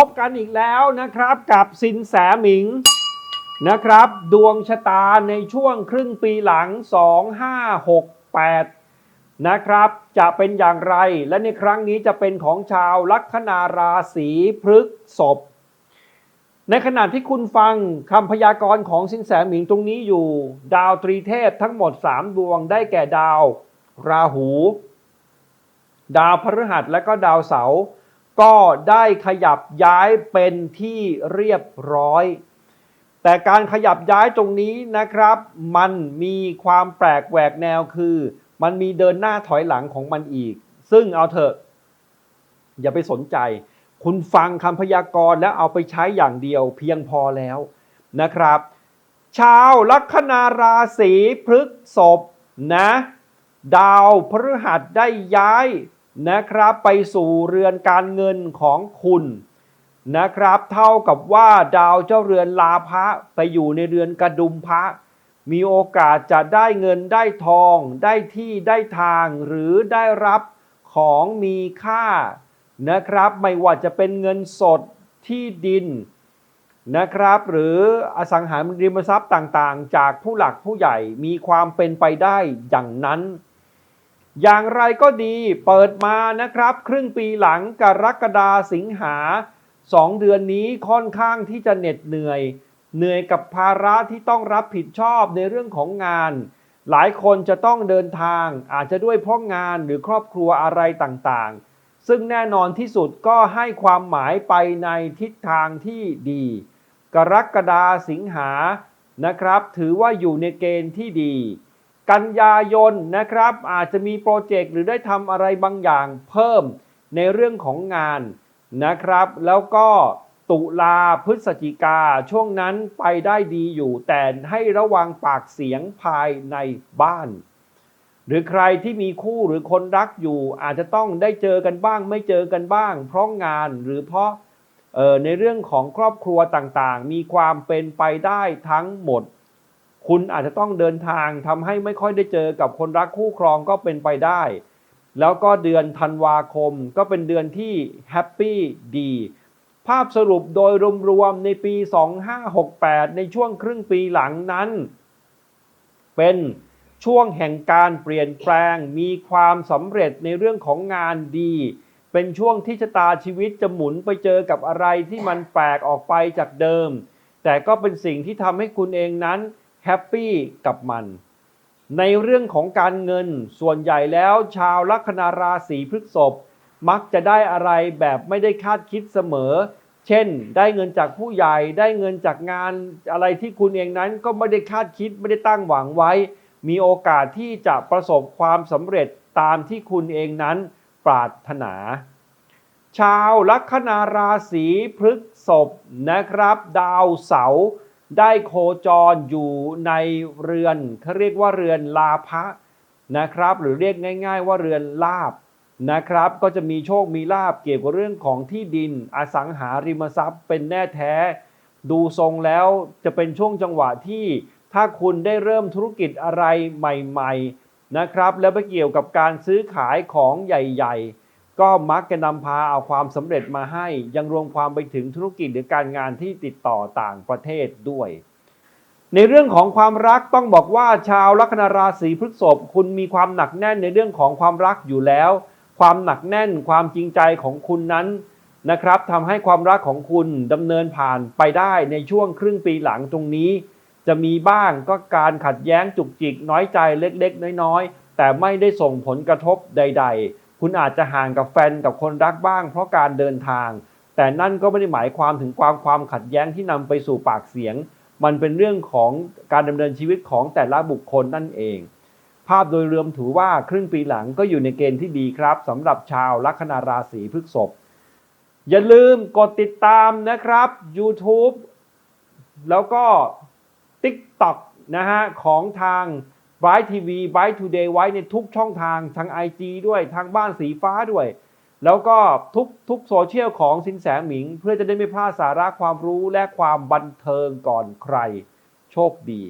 พบกันอีกแล้วนะครับกับสินแสหมิงนะครับ ดวงชะตาในช่วงครึ่งปีหลัง 2568 นะครับ จะเป็นอย่างไรและในครั้งนี้จะเป็นของชาวลัคนาราศีพฤกษภในขณะที่คุณฟังคำพยากรณ์ของสินแสหมิงตรงนี้อยู่ ดาวตรีเทพทั้งหมด 3 ดวงได้แก่ดาว ราหู ดาวพฤหัสและก็ดาวเสาร์ ก็ได้ขยับย้ายเป็นที่เรียบร้อย แต่การขยับย้ายตรงนี้นะครับ มันมีความแปลกแหวกแนวคือ มันมีเดินหน้าถอยหลังของมันอีก ซึ่งเอาเถอะ อย่าไปสนใจ คุณฟังคำพยากรณ์แล้วเอาไปใช้อย่างเดียวเพียงพอแล้วนะครับ ชาวลัคนาราศีพฤกษภนะ ดาวพฤหัสได้ย้าย นะครับไปสู่เรือนการเงินของคุณนะครับ เท่ากับว่าดาวเจ้าเรือนลาภะไปอยู่ในเรือนกระดุมพระ มีโอกาสจะได้เงินได้ทอง ได้ที่ได้ทางหรือได้รับของมีค่านะครับ ไม่ว่าจะเป็นเงินสดที่ดินนะครับ หรืออสังหาริมทรัพย์ต่างๆ จากผู้หลักผู้ใหญ่มีความเป็นไปได้อย่างนั้น อย่างไรก็ดีเปิดมานะครับ ครึ่งปีหลังกรกฎาสิงหาสองเดือนนี้ค่อนข้างที่จะเหน็ดเหนื่อย เหนื่อยกับภาระที่ต้องรับผิดชอบในเรื่องของงาน หลายคนจะต้องเดินทางอาจจะด้วยเพราะงานหรือครอบครัวอะไรต่างๆ ซึ่งแน่นอนที่สุดก็ให้ความหมายไปในทิศทางที่ดี กรกฎาสิงหานะครับ ถือว่าอยู่ในเกณฑ์ที่ดี กันยายนนะครับ อาจจะมีโปรเจกต์หรือได้ทำอะไรบางอย่างเพิ่มในเรื่องของงานนะครับ แล้วก็ตุลาพฤศจิกาช่วงนั้นไปได้ดีอยู่ แต่ให้ระวังปากเสียงภายในบ้าน หรือใครที่มีคู่หรือคนรักอยู่ อาจจะต้องได้เจอกันบ้าง ไม่เจอกันบ้าง เพราะงานหรือเพราะในเรื่องของครอบครัวต่างๆ มีความเป็นไปได้ทั้งหมด คุณอาจจะต้องเดินทางทำให้ไม่ค่อยได้เจอกับคนรักคู่ครองก็เป็นไปได้ แล้วก็เดือนธันวาคมก็เป็นเดือนที่แฮปปี้ดี ภาพสรุปโดยรวมๆในปี 2568 ในช่วงครึ่งปีหลังนั้น เป็นช่วงแห่งการเปลี่ยนแปลงมีความสำเร็จในเรื่องของงานดี เป็นช่วงที่ชะตาชีวิตจะหมุนไปเจอกับอะไรที่มันแปลกออกไปจากเดิม แต่ก็เป็นสิ่งที่ทำให้คุณเองนั้น แฮปปี้กับมัน ในเรื่องของการเงินส่วนใหญ่แล้วชาวลัคนาราศีพฤษภมักจะได้อะไรแบบไม่ได้คาดคิดเสมอ เช่น ได้เงินจากผู้ใหญ่ได้เงินจากงานอะไรที่คุณเองนั้นก็ไม่ได้คาดคิดไม่ได้ตั้งหวังไว้ มีโอกาสที่จะประสบความสำเร็จตามที่คุณเองนั้นปรารถนา ชาวลัคนาราศีพฤษภนะครับ ดาวเสาร์ ได้โคจรอยู่ในเรือนเขาเรียกว่าเรือนลาภะนะครับ หรือเรียกง่าย ๆ ว่าเรือนลาบนะครับ ก็จะมีโชคมีลาบเกี่ยวกับเรื่องของที่ดินอสังหาริมทรัพย์ เป็นแน่แท้ ดูทรงแล้วจะเป็นช่วงจังหวะที่ถ้าคุณได้เริ่มธุรกิจอะไรใหม่ ๆนะครับ แล้วไปเกี่ยวกับการซื้อขายของใหญ่ ๆ ก็มักจะนำพาเอาความสำเร็จมาให้ ยังรวมความไปถึงธุรกิจหรือการงานที่ติดต่อต่างประเทศด้วย ในเรื่องของความรักต้องบอกว่าชาวลัคนาราศีพฤษภคุณมีความหนักแน่นในเรื่องของความรักอยู่แล้ว ความหนักแน่นความจริงใจของคุณนั้นนะครับทำให้ความรักของคุณดำเนินผ่านไปได้ในช่วงครึ่งปีหลังตรงนี้ จะมีบ้างก็การขัดแย้งจุกจิกน้อยใจเล็กๆ น้อยๆ แต่ไม่ได้ส่งผลกระทบใด ๆ คุณอาจจะห่างกับแฟนกับคนรักบ้าง เพราะการเดินทาง แต่นั่นก็ไม่ได้หมายความถึงความความขัดแย้งที่นำไปสู่ปากเสียง มันเป็นเรื่องของการดำเนินชีวิตของแต่ละบุคคลนั่นเอง ภาพโดยรวมถือว่าครึ่งปีหลังก็อยู่ในเกณฑ์ที่ดีครับสำหรับชาวลัคนาราศีพฤษภอย่าลืมกดติดตามนะครับ YouTube แล้วก็ TikTok นะฮะของทาง Bright TV Bright Today ไว้ในทุกช่องทางทางไอจีด้วยทางบ้านสีฟ้าด้วย แล้วก็ทุกทุกโซเชียลของสินแสหมิง เพื่อจะได้ไม่พลาดสาระความรู้และความบันเทิงก่อนใคร โชคดี